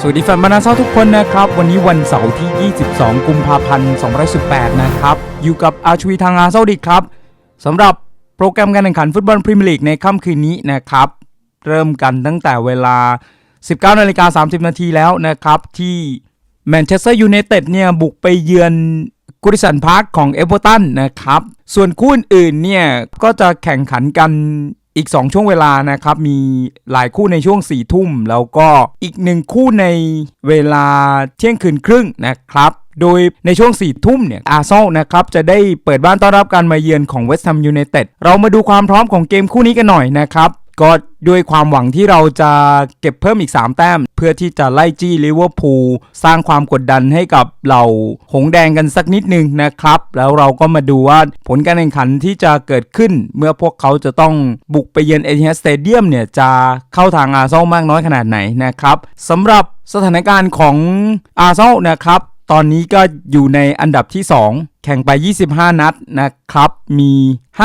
สวัสดีแฟนบอลนาเซาทุกคนนะครับ วันนี้วันเสาร์ที่ 22 กุมภาพันธ์2018 นะครับ อยู่กับอาชวีทางอาเซาดิครับสำหรับโปรแกรมการแข่งขันฟุตบอลพรีเมียร์ลีกในค่ำคืนนี้นะครับ เริ่มกันตั้งแต่เวลา 19นาฬิกา30 นาทีแล้วนะครับที่แมนเชสเตอร์ยูไนเต็ดเนี่ยบุกไปเยือนกุริสันพาร์คของเอเวอร์ตันนะครับ ส่วนคู่อื่นเนี่ยก็จะแข่งขันกัน อีก 2 ช่วงเวลานะครับ มีหลายคู่ในช่วง4ี่ทุ่ม แล้วก็อีกหนึ่งคู่ในเวลาเที่ยงคืนครึ่งนะครับ โดยในช่วง4ี่ทุ่มเนี่ยอาร์เซนอลนะครับ จะได้เปิดบ้านต้อนรับการมาเยือนของเวสต์แฮมยูไนเต็ดเรามาดูความพร้อมของเกมคู่นี้กันหน่อยนะครับ ก็ด้วยความหวังที่เราจะเก็บเพิ่มอีก 3 แต้ม เพื่อที่จะไล่จี้ลิเวอร์พูลสร้างความกดดันให้กับเหล่าหงแดงกันสักนิดนึงนะครับ แล้วเราก็มาดูว่าผลการแข่งขันที่จะเกิดขึ้น เมื่อพวกเขาจะต้องบุกไปเยือนเอทิฮัสสเตเดียมเนี่ยจะเข้าทางอาร์เซนอลมากน้อยขนาดไหนนะครับสำหรับสถานการณ์ของอาร์เซนอลนะครับ ตอนนี้ก็อยู่ในอันดับที่ 2 แข่งไป 25 นัดนะครับ มี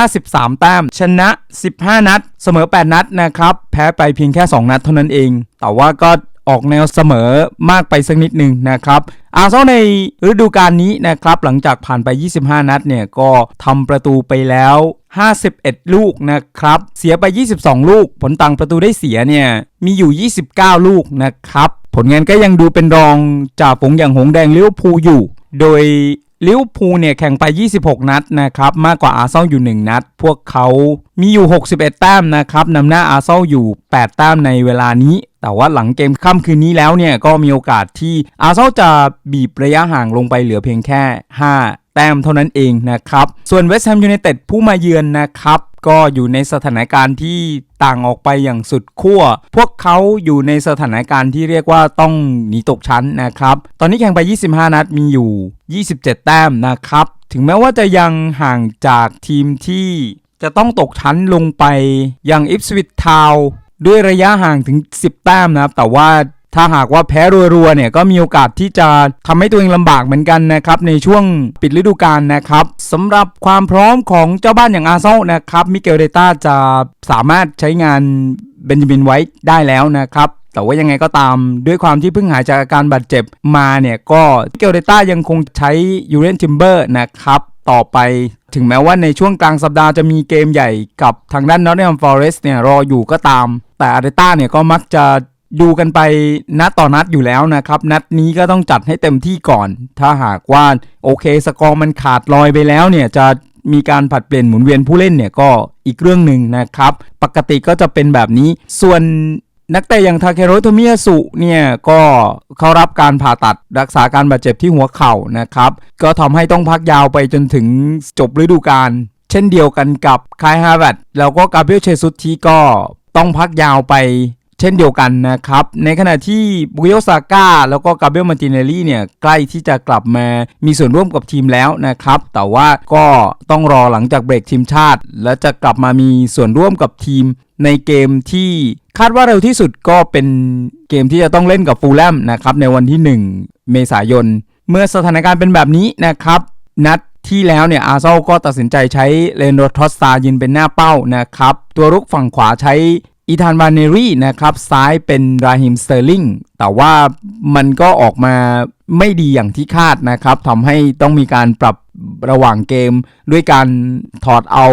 53 แต้ม ชนะ 15 นัด เสมอ 8 นัดนะครับ แพ้ไปเพียงแค่ 2 นัดเท่านั้นเอง แต่ว่าก็ออกแนวเสมอมากไปสักนิดหนึ่งนะครับ อาร์เซนอลในฤดูกาลนี้นะครับ หลังจากผ่านไป 25 นัดเนี่ยก็ทำประตูไปแล้ว 51 ลูกนะครับ เสียไป 22 ลูก ผลต่างประตูได้เสียเนี่ยมีอยู่ 29 ลูกนะครับ ผลงานก็ยังดูเป็นรองจากฝูงอย่างหงแดงเลี้ยวภูอยู่ โดยลิเวภูเนี่ยแข่งไป 26 นัดนะครับ มากกว่าอาร์เซนอลอยู่ 1 นัด พวกเขามีอยู่ 61 แต้มนะครับนำหน้าอาร์เซนอลอยู่ 8 แต้มในเวลานี้ แต่ว่าหลังเกมค่ำคืนนี้แล้วเนี่ยก็มีโอกาสที่อาร์เซนอลจะบีบระยะห่างลงไปเหลือเพียงแค่ 5 แต้มเท่านั้นเองนะครับ ส่วนเวสต์แฮมยูไนเต็ดผู้มาเยือนนะครับ ก็อยู่ในสถานการณ์ที่ต่างออกไปอย่างสุดขั้ว พวกเขาอยู่ในสถานการณ์ที่เรียกว่าต้องหนีตกชั้นนะครับ ตอนนี้แข่งไป 25 นัดมีอยู่ 27 แต้มนะครับ ถึงแม้ว่าจะยังห่างจากทีมที่จะต้องตกชั้นลงไปอย่างอิฟสวิตทาว ด้วยระยะห่างถึง 10 แต้มนะครับ แต่ว่าถ้าหากว่าแพ้รัวๆเนี่ยก็มีโอกาสที่จะทำให้ตัวเองลำบากเหมือนกันนะครับในช่วงปิดฤดูกาลนะครับสำหรับความพร้อมของเจ้าบ้านอย่างอาร์เซนอลนะครับมิเกลเดต้าจะสามารถใช้งานเบนจามินไว้ได้แล้วนะครับแต่ว่ายังไงก็ตามด้วยความที่เพิ่งหายจากอาการบาดเจ็บมาเนี่ยก็มิเกลเดต้ายังคงใช้ยูเรนทิมเบอร์นะครับ ต่อไป ถึงแม้ว่าในช่วงกลางสัปดาห์จะมีเกมใหญ่กับทางด้านนอตติงแฮมฟอเรสต์เนี่ยรออยู่ก็ตาม แต่อาร์เตต้าเนี่ยก็มักจะดูกันไปนัดต่อนัดอยู่แล้วนะครับ นัดนี้ก็ต้องจัดให้เต็มที่ก่อน ถ้าหากว่าโอเคสกอร์มันขาดลอยไปแล้วเนี่ยจะมีการผัดเปลี่ยนหมุนเวียนผู้เล่นเนี่ยก็อีกเรื่องหนึ่งนะครับ ปกติก็จะเป็นแบบนี้ ส่วน นักเตะอย่างทาเคโรโทมิยาสุเนี่ยก็เขารับการผ่าตัดรักษาการบาดเจ็บที่หัวเข่านะครับ ก็ทำให้ต้องพักยาวไปจนถึงจบฤดูกาลเช่นเดียวกันกับคายฮาร์วัตแล้วก็กาเบรียลเชซุตที่ก็ต้องพักยาวไปเช่นเดียวกันนะครับ ในขณะที่บุกโยซาก้าแล้วก็กาเบรียลมาติเนลลี่เนี่ยใกล้ที่จะกลับมามีส่วนร่วมกับทีมแล้วนะครับ แต่ว่าก็ต้องรอหลังจากเบรกทีมชาติ และจะกลับมามีส่วนร่วมกับทีมในเกมที่คาดว่าเร็วที่สุดก็เป็นเกมที่จะต้องเล่นกับฟูลแลมนะครับในวันที่ 1 เมษายน เมื่อสถานการณ์เป็นแบบนี้นะครับ นัดที่แล้วเนี่ยอาร์เซลก็ตัดสินใจใช้เลนโดทอสตายืนเป็นหน้าเป้านะครับ ตัวรุกฝั่งขวาใช้อีธานวานเนรี่นะครับซ้ายเป็นราฮิมสเตอร์ลิงแต่ว่ามันก็ออกมาไม่ดีอย่างที่คาดนะครับทำให้ต้องมีการปรับระหว่างเกม ด้วยการถอดเอา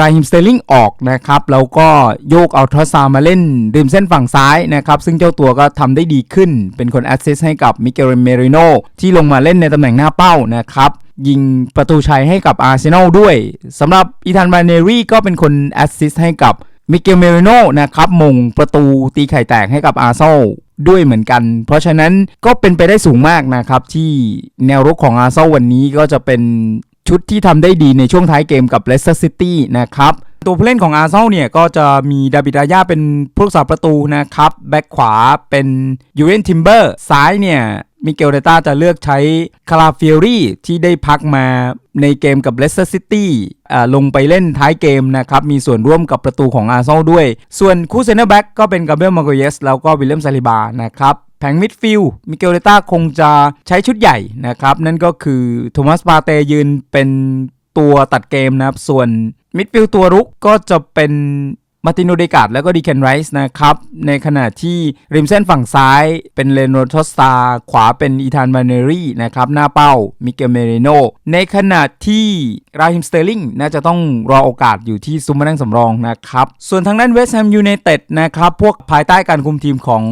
ราฮิมสเตอร์ลิงออกนะครับแล้วก็โยกเอาทรอสซามาเล่นริมเส้นฝั่งซ้ายนะครับซึ่งเจ้าตัวก็ทำได้ดีขึ้น เป็นคนแอสซิสต์ให้กับมิเกลเมริโนที่ลงมาเล่นในตำแหน่งหน้าเป้านะครับยิงประตูชัยให้กับอาร์เซนอลด้วยสำหรับอีธานบาเนรี่ก็เป็นคนแอสซิสต์ให้กับมิเกลเมริโนนะครับมงประตูตีไข่แตกให้กับอาร์เซนอลด้วยเหมือนกัน เพราะฉะนั้นก็เป็นไปได้สูงมากนะครับที่แนวรุกของอาร์เซนอลวันนี้ก็จะเป็น ชุดที่ทำได้ดีในช่วงท้ายเกมกับเลสเตอร์ซิตี้นะครับตัวผู้เล่นของอาร์เซนอลเนี่ยก็จะมีดาบิดายาเป็นผู้รักษาประตูนะครับ แบ็กขวาเป็นยูเรนทิมเบอร์ซ้ายเนี่ยมิเกลเดต้าจะเลือกใช้คาราฟิอรี่ที่ได้พักมาในเกมกับเลสเตอร์ซิตี้ลงไปเล่นท้ายเกมนะครับ มีส่วนร่วมกับประตูของอาร์เซนอลด้วย ส่วนคู่เซนเตอร์แบ็กก็เป็นกาเบรียลมาโกเยสแล้วก็วิลเลียมซาลิบานะครับแผงมิดฟิลด์มิเกลเดต้าคงจะใช้ชุดใหญ่นะครับ นั่นก็คือโทมัสปาเตยืนเป็นตัวตัดเกมนะครับ ส่วนมิดฟิลด์ตัวรุกก็จะเป็น มาตินโอเดกาดแล้วก็ดีเคนไรส์นะครับ ในขณะที่ริมเส้นฝั่งซ้ายเป็นเลโนทอสตา ขวาเป็นอีธานมาเนรีนะครับ หน้าเป้ามิเกลเมเรโน ในขณะที่ราฮิมสเตอร์ลิงน่าจะต้องรอโอกาสอยู่ที่ซุมมานั่งสำรองนะครับ ส่วนทางด้านเวสต์แฮมยูไนเต็ดนะครับ พวกภายใต้การคุมทีมของ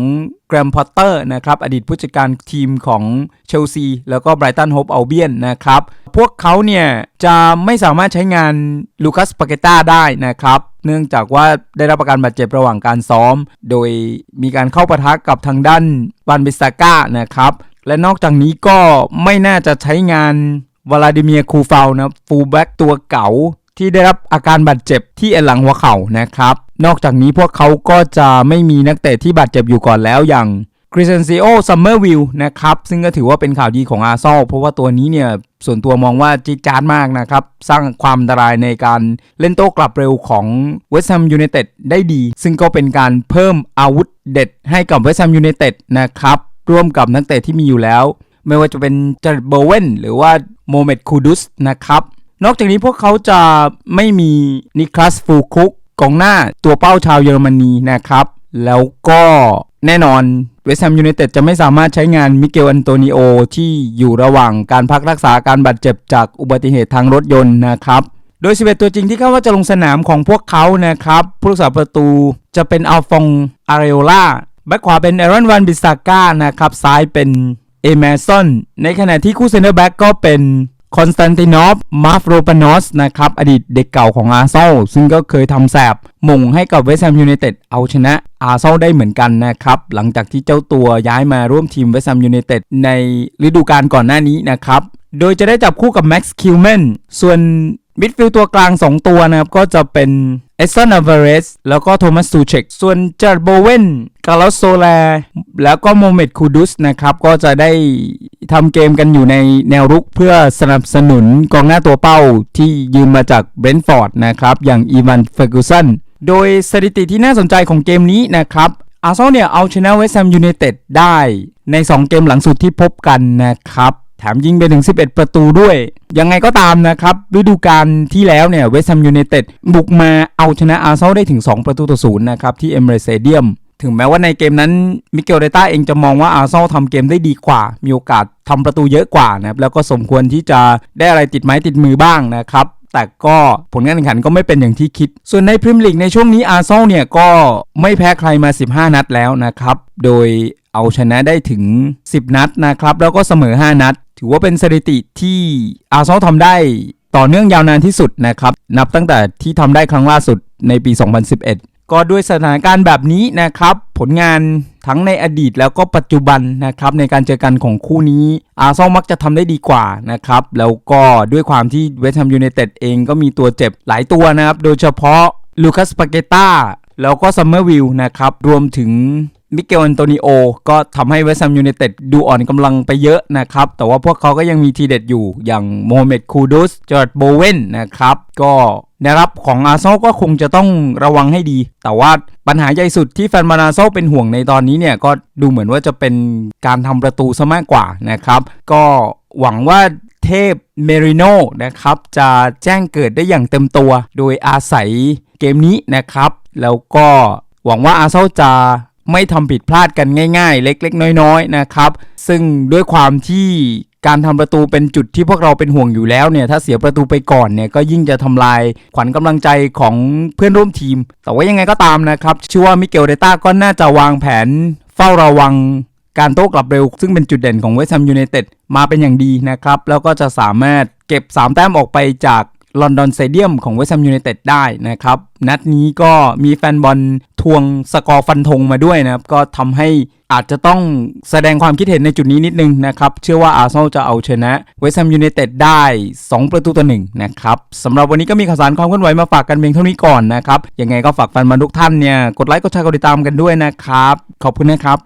แกรมพอตเตอร์นะครับ อดีตผู้จัดการทีมของเชลซี แล้วก็ไบรตันโฮปอัลเบียนนะครับ พวกเขาเนี่ยจะไม่สามารถใช้งานลูคัสปาเกต้าได้นะครับ เนื่องจากว่าได้รับประการบาดเจ็บระหว่างการซ้อม โดยมีการเข้าปะทะกับทางด้านบันบิสตาก้านะครับ และนอกจากนี้ก็ไม่น่าจะใช้งานวลาดิเมียคูเฟานะฟูลแบ็กตัวเก่าที่ได้รับอาการบาดเจ็บที่เอหลังหัวเข่านะครับ นอกจากนี้พวกเขาก็จะไม่มีนักเตะที่บาดเจ็บอยู่ก่อนแล้วอย่าง คริสเซนซิโอซัมเมอร์วิลนะครับ ซึ่งก็ถือว่าเป็นข่าวดีของอาร์ซอลเพราะว่าตัวนี้เนี่ย ส่วนตัวมองว่าจิดจาดมากนะครับ สร้างความอันตรายในการเล่นโต้กลับเร็วของเวสต์แฮมยูไนเต็ดได้ดี ซึ่งก็เป็นการเพิ่มอาวุธเด็ดให้กับเวสต์แฮมยูไนเต็ดนะครับ ร่วมกับนักเตะที่มีอยู่แล้ว ไม่ว่าจะเป็นจาร์ดโบเวนหรือว่าโมเมดคูดุสนะครับนอกจากนี้พวกเขาจะไม่มีนิคลัสฟูคุกกองหน้าตัวเป้าชาวเยอรมนีนะครับ แล้วก็แน่นอน เวสต์แฮมยูไนเต็ดจะไม่สามารถใช้งานมิเกลอันโตนิโอที่อยู่ระหว่างการพักรักษาการบาดเจ็บจากอุบัติเหตุทางรถยนต์นะครับโดย 11 ตัวจริงที่คาดว่าจะลงสนามของพวกเขานะครับผู้รักษาประตูจะเป็นอัลฟองอาเรโอลาแบ็คขวาเป็นเอรอนวันบิสาก้านะครับซ้ายเป็นเอเมซอนในขณะที่คู่เซนเตอร์แบ็กก็เป็น คอนสแตนตินอฟมาฟโรปานอสนะครับอดีตเด็กเก่าของอาร์เซลซึ่งก็เคยทำแสบหม่งให้กับเวสต์แฮมยูไนเต็ดเอาชนะอาร์เซลได้เหมือนกันนะครับ หลังจากที่เจ้าตัวย้ายมาร่วมทีมเวสต์แฮมยูไนเต็ดในฤดูกาลก่อนหน้านี้นะครับ โดยจะได้จับคู่กับแม็กซ์คิวแมนส่วนมิดฟิลด์ตัวกลาง 2 ตัวนะครับ ก็จะเป็น เอสซันอเวเรสแล้วก็โทมัสซูเชกส่วนจาร์ดโบเวนกาลอสโซแลแล้วก็โมเมดคูดุสนะครับ ก็จะได้ทำเกมกันอยู่ในแนวรุกเพื่อสนับสนุนกองหน้าตัวเป้าที่ยืมมาจากเบรนท์ฟอร์ดนะครับ อย่างอีวานเฟอร์กูสันโดยสถิติที่น่าสนใจของเกมนี้นะครับอาร์เซนอลเนี่ยเอาชนะเวสต์แฮมยูไนเต็ดได้ใน 2 เกมหลังสุดที่พบกันนะครับ แถมยิงไปถึง 11 ประตูด้วย ยังไงก็ตามนะครับ ฤดูกาลที่แล้วเนี่ยเวสต์แฮมยูไนเต็ดบุกมาเอาชนะอาร์เซนอลได้ถึง 2 ประตูต่อศูนย์นะครับที่เอมเรสเซเดียมถึงแม้ว่าในเกมนั้นมิเกลเดต้าเองจะมองว่าอาร์เซนอลทำเกมได้ดีกว่า มีโอกาสทำประตูเยอะกว่านะครับแล้วก็สมควรที่จะได้อะไรติดไม้ติดมือบ้างนะครับแต่ก็ผลการแข่งขันก็ไม่เป็นอย่างที่คิด ส่วนในพรีเมียร์ลีกในช่วงนี้อาร์เซนอลเนี่ยก็ไม่แพ้ใครมา 15 นัดแล้วนะครับ โดย เอาชนะได้ถึง 10 นัดนะครับ แล้วก็เสมอ 5 นัด ถือว่าเป็นสถิติที่อาร์เซนอลทำได้ต่อเนื่องยาวนานที่สุดนะครับ นับตั้งแต่ที่ทำได้ครั้งล่าสุดในปี 2011 ก็ด้วยสถานการณ์แบบนี้นะครับ ผลงานทั้งในอดีตแล้วก็ปัจจุบันนะครับในการเจอกันของคู่นี้อาร์ซอลมักจะทำได้ดีกว่านะครับแล้วก็ด้วยความที่เวสต์แฮมยูไนเต็ดเองก็มีตัวเจ็บหลายตัวนะครับ โดยเฉพาะลูคัสปาเกต้าแล้วก็ซัมเมอร์วิลนะครับ รวมถึง มิเกลอันโตนิโอก็ทำให้เวสต์แฮมยูไนเต็ดดูอ่อนกำลังไปเยอะนะครับ แต่ว่าพวกเขาก็ยังมีทีเด็ดอยู่อย่างโมฮัมเหม็ดคูดุสจอร์ดโบเวนนะครับ ก็แนวรับของอาร์เซนอลก็คงจะต้องระวังให้ดี แต่ว่าปัญหาใหญ่สุดที่แฟนบอลอาร์เซนอลเป็นห่วงในตอนนี้เนี่ย ก็ดูเหมือนว่าจะเป็นการทำประตูซะมากกว่านะครับ ก็หวังว่าเทพเมริโนนะครับ จะแจ้งเกิดได้อย่างเต็มตัว โดยอาศัยเกมนี้นะครับ แล้วก็หวังว่าอาร์เซนอลจะ ไม่ทำผิดพลาดกันง่ายๆ เล็กๆ น้อยๆนะครับ ซึ่งด้วยความที่การทำประตูเป็นจุดที่พวกเราเป็นห่วงอยู่แล้วเนี่ยถ้าเสียประตูไปก่อนเนี่ยก็ยิ่งจะทำลายขวัญกำลังใจของเพื่อนร่วมทีม แต่ว่ายังไงก็ตามนะครับชื่อว่ามิเกลเดต้าก็น่าจะวางแผนเฝ้าระวังการโต้กลับเร็ว ซึ่งเป็นจุดเด่นของเวสต์แฮมยูไนเต็ดมาเป็นอย่างดีนะครับ แล้วก็จะสามารถเก็บ 3 แต้มออกไปจาก ลอนดอนสเตเดียมของเวสต์แฮมยูไนเต็ดได้นะครับ นัดนี้ก็มีแฟนบอลทวงสกอร์ฟันธงมาด้วยนะครับ ก็ทำให้อาจจะต้องแสดงความคิดเห็นในจุดนี้นิดนึงนะครับ เชื่อว่าอาร์เซนอลจะเอาชนะเวสต์แฮมยูไนเต็ดได้ 2 ประตูต่อหนึ่งนะครับสำหรับวันนี้ก็มีข่าวสารความเคลื่อนไหวมาฝากกันเพียงเท่านี้ก่อนนะครับ ยังไงก็ฝากแฟนบอลทุกท่านเนี่ยกดไลค์กดแชร์กดติดตามกันด้วยนะครับ ขอบคุณนะครับ